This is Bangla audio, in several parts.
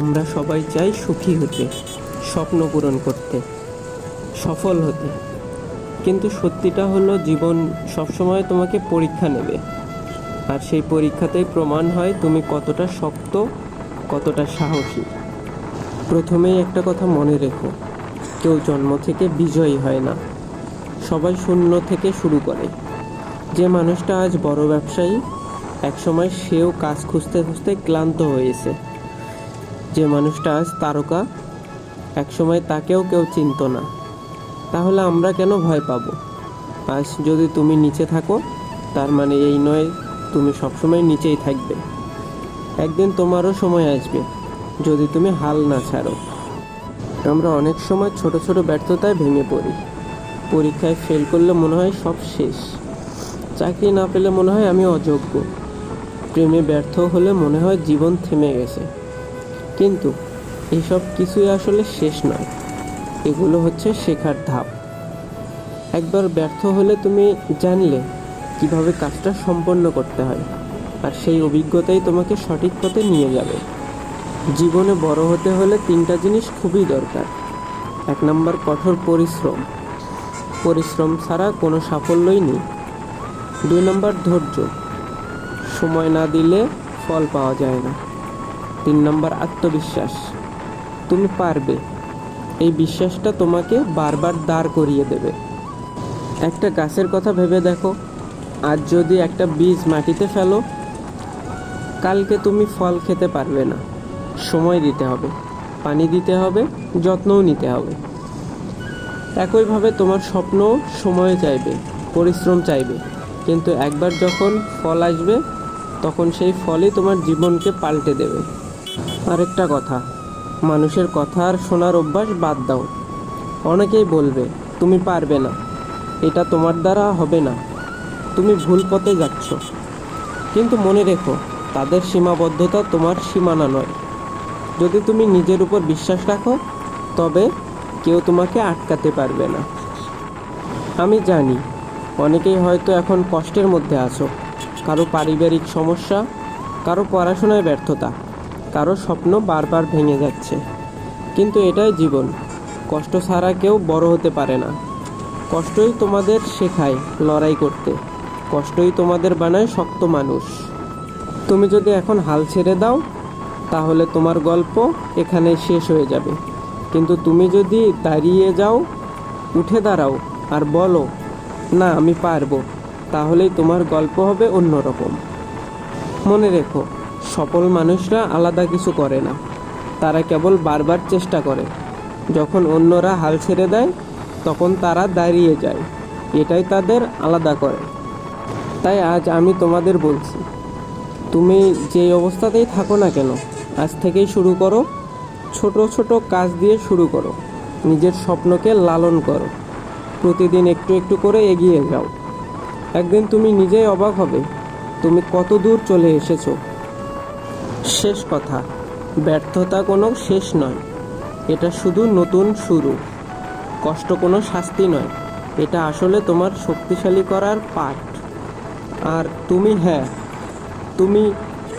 আমরা সবাই চাই সুখী হতে, স্বপ্ন পূরণ করতে, সফল হতে। কিন্তু সত্যিটা হলো জীবন সবসময় তোমাকে পরীক্ষা নেবে। আর সেই পরীক্ষাতেই প্রমাণ হয় তুমি কতটা শক্ত, কতটা সাহসী। প্রথমেই একটা কথা মনে রেখো, কেউ জন্ম থেকে বিজয়ী হয় না। সবাই শূন্য থেকে শুরু করে। যে মানুষটা আজ বড় ব্যবসায়ী, একসময় সেও কাজ খুঁজতে খুঁজতে ক্লান্ত হয়েছে। যে মানুষটা আজ তারকা, একসময় তাকেও কেউ চিনত না। তাহলে আমরা কেন ভয় পাব? আজ যদি তুমি নিচে থাকো, তার মানে এই নয়, তুমি সবসময় নিচেই থাকবে। একদিন তোমারও সময় আসবে, যদি তুমি হাল না ছাড়ো। আমরা অনেক সময় ছোট ছোট ব্যর্থতায় ভেঙে পড়ি। পরীক্ষায় ফেল করলে মনে হয় সব শেষ। চাকরি না পেলে মনে হয় আমি অযোগ্য। প্রেমে ব্যর্থ হলে মনে হয় জীবন থেমে গেছে। কিন্তু এসব কিছুই আসলে শেষ নয়। এগুলো হচ্ছে শেখার ধাপ। একবার ব্যর্থ হলে তুমি জানলে কীভাবে কাজটা সম্পন্ন করতে হয়, আর সেই অভিজ্ঞতাই তোমাকে সঠিক পথে নিয়ে যাবে। জীবনে বড় হতে হলে তিনটা জিনিস খুবই দরকার। এক নম্বর, কঠোর পরিশ্রম। পরিশ্রম ছাড়া কোনো সাফল্যই নেই। দুই নম্বর, ধৈর্য। সময় না দিলে ফল পাওয়া যায় না। তিন নম্বর আত্মবিশ্বাস। তুমি পারবে। এই বিশ্বাসটা তোমাকে বারবার দাঁড় করিয়ে দেবে। একটা গাছের কথা ভেবে দেখো। আজ যদি একটা বীজ মাটিতে ফেলো, কালকে তুমি ফল খেতে পারবে না। সময় দিতে হবে। পানি দিতে হবে, যত্নও নিতে হবে। একইভাবে তোমার স্বপ্ন সময় চাইবে, পরিশ্রম চাইবে। কিন্তু একবার যখন ফল আসবে, তখন সেই ফলই তোমার জীবনকে পাল্টে দেবে। আরেকটা কথা, মানুষের কথা আর শোনার অভ্যাস বাদ দাও। অনেকেই বলবে, তুমি পারবে না। এটা তোমার দ্বারা হবে না। তুমি ভুল পথে যাচ্ছ। কিন্তু মনে রেখো, তাদের সীমাবদ্ধতা তোমার সীমানা নয়। যদি তুমি নিজের উপর বিশ্বাস রাখো, তবে কেউ তোমাকে আটকাতে পারবে না। আমি জানি, অনেকেই হয়তো এখন কষ্টের মধ্যে আছো। কারও পারিবারিক সমস্যা, কারও পড়াশোনায় ব্যর্থতা। কারও স্বপ্ন বারবার ভেঙে যাচ্ছে। কিন্তু এটাই জীবন। কষ্ট ছাড়া কেউ বড় হতে পারে না। কষ্টই তোমাদের শেখায় লড়াই করতে। কষ্টই তোমাদের বানায় শক্ত মানুষ। তুমি যদি এখন হাল ছেড়ে দাও, তাহলে তোমার গল্প এখানে শেষ হয়ে যাবে। কিন্তু তুমি যদি দাঁড়িয়ে যাও, উঠে দাঁড়াও আর বলো, না, আমি পারব, তাহলেই তোমার গল্প হবে অন্যরকম। মনে রেখো সফল মানুষরা আলাদা কিছু করে না। তারা কেবল বারবার চেষ্টা করে। যখন অন্যরা হাল ছেড়ে দেয়, তখন তারা দাঁড়িয়ে যায়। এটাই তাদের আলাদা করে। তাই আজ আমি তোমাদের বলছি, তুমি যে অবস্থাতেই থাকো না কেন, আজ থেকেই শুরু করো। ছোট ছোট কাজ দিয়ে শুরু করো। নিজের স্বপ্নকে লালন করো। প্রতিদিন একটু একটু করে এগিয়ে যাও। একদিন তুমি নিজেই অবাক হবে, তুমি কত দূর চলে এসেছ। শেষ কথা। ব্যর্থতা কোনো শেষ নয়। এটা শুধু নতুন শুরু। কষ্ট কোনো শাস্তি নয়। এটা আসলে তোমার শক্তিশালী করার পাঠ। আর তুমি হ্যাঁ তুমি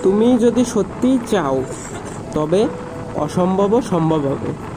তুমি যদি সত্যিই চাও, তবে অসম্ভবও সম্ভব হবে।